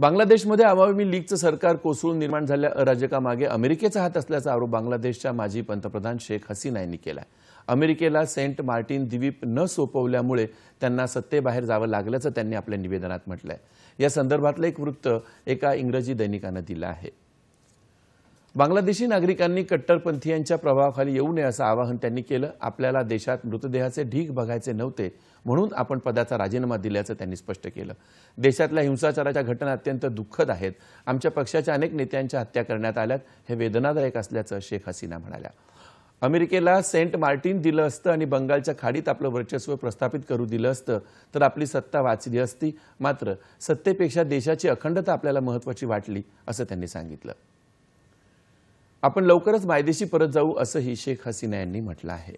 बांगलादेशमध्ये अवामी लीगचं सरकार कोसळून निर्माण झालेल्या अराजकामागे अमेरिकेचा हात असल्याचा आरोप बांगलादेशच्या माजी पंतप्रधान शेख हसीना यांनी केला अमेरिकेला सेंट मार्टिन द्वीप न सोपवल्यामुळे त्यांना सत्तेबाहेर जावं लागल्याचं त्यांनी आपल्या निवेदनात म्हटलंय. या संदर्भातलं एक वृत्त एका इंग्रजी दैनिकानं दिलं आहे. बांगलादेशी नागरिकांनी कट्टरपंथीयांच्या प्रभावाखाली येऊ नये असं आवाहन त्यांनी केलं. आपल्याला देशात मृतदेहाचे ढीग बघायचे नव्हते म्हणून आपण पदाचा राजीनामा दिल्याचं त्यांनी स्पष्ट केलं. देशातल्या हिंसाचाराच्या घटना अत्यंत दुःखद आहेत. आमच्या पक्षाच्या अनेक नेत्यांच्या हत्या करण्यात आल्यात. हे वेदनादायक असल्याचं शेख हसीना म्हणाल्या. अमेरिकेला सेंट मार्टिन दिलं असतं आणि बंगालच्या खाडीत आपलं वर्चस्व प्रस्थापित करू दिलं असतं तर आपली सत्ता वाचली असती. मात्र सत्तेपेक्षा देशाची अखंडता आपल्याला महत्वाची वाटली असं त्यांनी सांगितलं. आपण लवकरच मायदेशी परत जाऊ असंही शेख हसीना यांनी म्हटलं आहे.